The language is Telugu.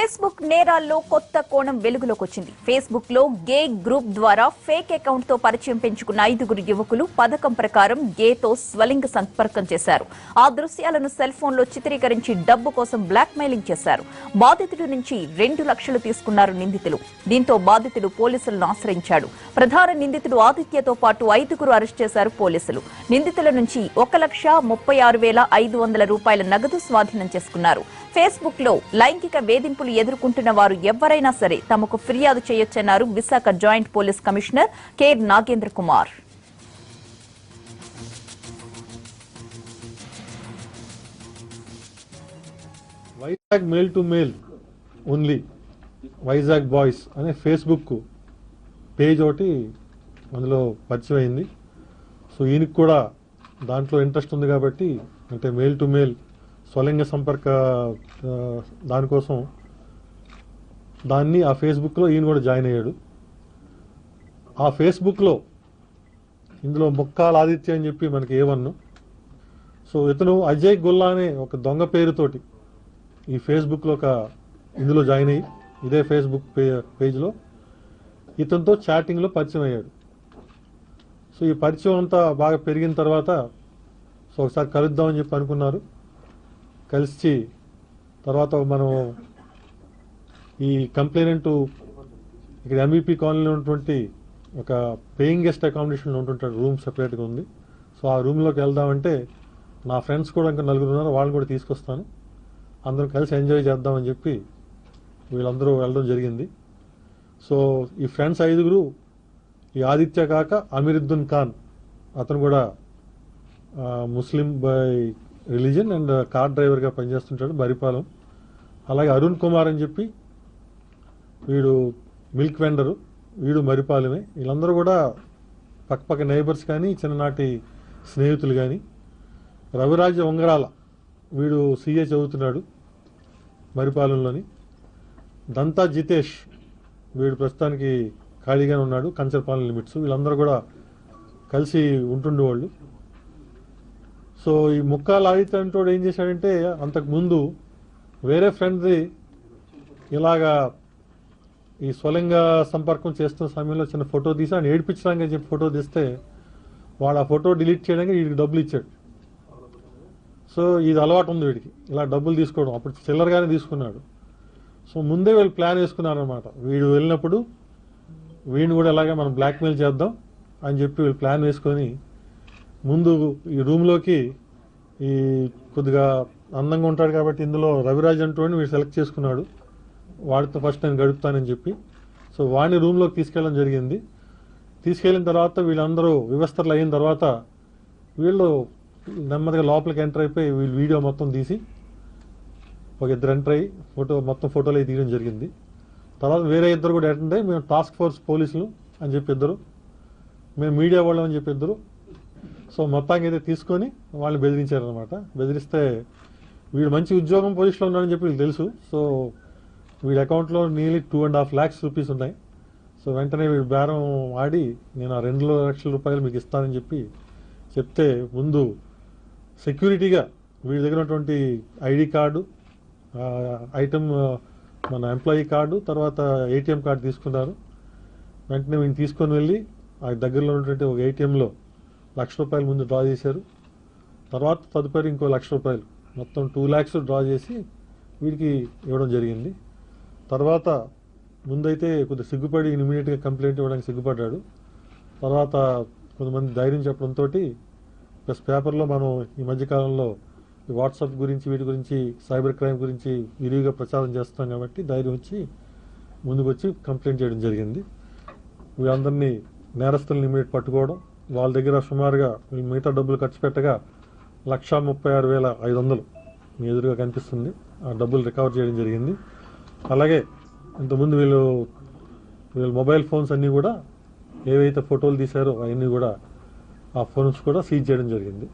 ఫేస్బుక్ నేరాల్లో కొత్త కోణం వెలుగులోకి వచ్చింది. ఫేస్బుక్లో గే గ్రూప్ ద్వారా ఫేక్ అకౌంట్తో పరిచయం పెంచుకున్న ఐదుగురు యువకులు పథకం ప్రకారం గేతో స్వలింగ సంపర్కం చేశారు. ఆ దృశ్యాలను సెల్ ఫోన్లో చిత్రీకరించి డబ్బు కోసం బ్లాక్ మెయిలింగ్ చేశారు. బాధితుడి నుంచి రెండు లక్షలు తీసుకున్నారు నిందితులు. దీంతో బాధితుడు పోలీసులను ఆశ్రయించాడు. ప్రధాన నిందితుడు ఆదిత్యతో పాటు ఐదుగురు అరెస్ట్ చేశారు పోలీసులు. నిందితుల నుంచి ఒక లక్ష ముప్పై ఆరు వేల ఐదు వందల రూపాయల నగదు స్వాధీనం చేసుకున్నారు. ఫేస్బుక్లో లైంగిక వేధింపులు ఎదుర్కొంటున్న వారు ఎవరైనా సరే తమకు ఫిర్యాదు చేయొచ్చన్నారు Visakha joint police commissioner care Nagendra Kumar. Vizag male to male only Vizag boys అనే ఫేస్బుక్ పేజ్ ఒకటి అందులో పరిచయం సో ఈయనకి కూడా దాంట్లో ఇంట్రెస్ట్ ఉంది కాబట్టి అంటే మేల్ టు మేల్ స్వలింగ సంపర్క దానికోసం దాన్ని ఆ ఫేస్బుక్లో ఈయన కూడా జాయిన్ అయ్యాడు. ఆ ఫేస్బుక్లో ఇందులో ముక్కాల ఆదిత్య అని చెప్పి మనకి ఏవన్ను సో ఇతను అజయ్ గుల్లా అనే ఒక దొంగ పేరుతోటి ఈ ఫేస్బుక్లో ఒక ఇందులో జాయిన్ అయ్యి ఇదే ఫేస్బుక్ పే పేజ్లో ఇతనితో చాటింగ్లో పరిచయం అయ్యాడు. సో ఈ పరిచయం అంతా బాగా పెరిగిన తర్వాత సో ఒకసారి కలుద్దామని చెప్పి అనుకున్నారు. కలిసి తర్వాత మనం ఈ కంప్లైనెంట్ ఇక్కడ ఎంఈపీ కాలనీలో ఉన్నటువంటి ఒక పేయింగ్ గెస్ట్ అకామిడేషన్లో ఉంటుంటాడు రూమ్ సెపరేట్గా ఉంది. సో ఆ రూమ్లోకి వెళ్దామంటే నా ఫ్రెండ్స్ కూడా ఇంకా నలుగురు ఉన్నారు. వాళ్ళని కూడా తీసుకొస్తాను. అందరం కలిసి ఎంజాయ్ చేద్దామని చెప్పి వీళ్ళందరూ వెళ్ళడం జరిగింది. సో ఈ ఫ్రెండ్స్ ఐదుగురు ఈ ఆదిత్య కాక అమీరుద్దీన్ ఖాన్ అతను కూడా Muslim by religion and car డ్రైవర్గా పనిచేస్తుంటాడు బరిపాలెం. అలాగే అరుణ్ కుమార్ అని చెప్పి వీడు మిల్క్ వెండరు వీడు మరిపాలెమే. వీళ్ళందరూ కూడా పక్కపక్క నైబర్స్ కానీ చిన్ననాటి స్నేహితులు కానీ. రవిరాజ ఉంగరాల వీడు సీఏ చదువుతున్నాడు మరిపాలెంలోని. దంతా జితేష్ వీడు ప్రస్తుతానికి ఖాళీగానే ఉన్నాడు కంచర్పాలెం లిమిట్స్. వీళ్ళందరూ కూడా కలిసి ఉంటుండేవాళ్ళు. సో ఈ ముక్కాల ఆదిత్య అంటోడు ఏం చేశాడంటే అంతకు ముందు వేరే ఫ్రెండ్ది ఇలాగా ఈ స్వలింగ సంపర్కం చేస్తున్న సమయంలో చిన్న ఫోటో తీసి ఆయన ఏడిపించడానికి చెప్పి ఫోటో తీస్తే వాడు ఆ ఫోటో డిలీట్ చేయడానికి వీడికి డబ్బులు ఇచ్చాడు. సో ఇది అలవాటు ఉంది వీడికి. ఇలా డబ్బులు తీసుకోవడం. అప్పుడు చిల్లరగానే తీసుకున్నాడు. సో ముందే వీళ్ళు ప్లాన్ వేసుకున్నారనమాట వీడు వెళ్ళినప్పుడు వీడిని కూడా ఇలాగే మనం బ్లాక్మెయిల్ చేద్దాం అని చెప్పి వీళ్ళు ప్లాన్ వేసుకొని ముందు ఈ రూమ్లోకి ఈ కొద్దిగా అందంగా ఉంటాడు కాబట్టి ఇందులో రవిరాజ్ అంటూ మీరు సెలెక్ట్ చేసుకున్నాడు. వాడితో ఫస్ట్ నేను గడుపుతానని చెప్పి. సో వాడిని రూమ్లోకి తీసుకెళ్ళడం జరిగింది. తీసుకెళ్ళిన తర్వాత వీళ్ళందరూ వ్యవస్థలు అయిన తర్వాత వీళ్ళు నెమ్మదిగా లోపలికి ఎంటర్ అయిపోయి వీళ్ళు వీడియో మొత్తం తీసి ఒక ఇద్దరు ఎంటర్ అయ్యి ఫోటో మొత్తం ఫోటోలు అవి తీయడం జరిగింది. తర్వాత వేరే ఇద్దరు కూడా అటెండ్ అయ్యి మేము టాస్క్ ఫోర్స్ పోలీసులు అని చెప్పి ఇద్దరు మేము మీడియా వాళ్ళం అని చెప్పి ఇద్దరు సో మొత్తానికి అయితే తీసుకొని వాళ్ళని బెదిరించారనమాట బెదిరిస్తే వీడు మంచి ఉద్యోగం పొజిషన్లో ఉన్నాడని చెప్పి వీళ్ళకి తెలుసు. సో వీడి అకౌంట్లో nearly two and half lakhs rupees ఉన్నాయి. సో వెంటనే వీడు బేరం ఆడి నేను ఆ రెండు లక్షల రూపాయలు మీకు ఇస్తానని చెప్పి చెప్తే ముందు సెక్యూరిటీగా వీడి దగ్గర ఉన్నటువంటి ఐడి కార్డు ఐటమ్ మన ఎంప్లాయీ కార్డు తర్వాత ఏటీఎం కార్డు తీసుకున్నారు. వెంటనే వీడిని తీసుకొని వెళ్ళి ఆ దగ్గరలో ఉన్నటువంటి ఒక ఏటీఎంలో లక్ష రూపాయలు ముందు డ్రా చేశారు. తర్వాత తదుపరి ఇంకో లక్ష రూపాయలు. మొత్తం టూ ల్యాక్స్ డ్రా చేసి వీడికి ఇవ్వడం జరిగింది. తర్వాత ముందైతే కొద్ది సిగ్గుపడి ఇమీడియట్గా కంప్లైంట్ ఇవ్వడానికి సిగ్గుపడ్డాడు. తర్వాత కొంతమంది ధైర్యం చెప్పడంతో ప్లస్ పేపర్లో మనం ఈ మధ్యకాలంలో ఈ వాట్సాప్ గురించి వీటి గురించి సైబర్ క్రైమ్ గురించి విరివిగా ప్రచారం చేస్తాం కాబట్టి ధైర్యం వచ్చి ముందుకు వచ్చి కంప్లైంట్ చేయడం జరిగింది. వీళ్ళందరినీ నేరస్తులను ఇమీడియట్ పట్టుకోవడం వాళ్ళ దగ్గర సుమారుగా వీళ్ళు మిగతా డబ్బులు ఖర్చు పెట్టగా లక్షా ముప్పై ఆరు వేల ఐదు వందలు మీ ఎదురుగా కనిపిస్తుంది. ఆ డబ్బులు రికవర్ చేయడం జరిగింది. అలాగే ఇంతకుముందు వీళ్ళు వీళ్ళ మొబైల్ ఫోన్స్ అన్నీ కూడా ఏవైతే ఫోటోలు తీశారో అవన్నీ కూడా ఆ ఫోన్స్ కూడా సీజ్ చేయడం జరిగింది.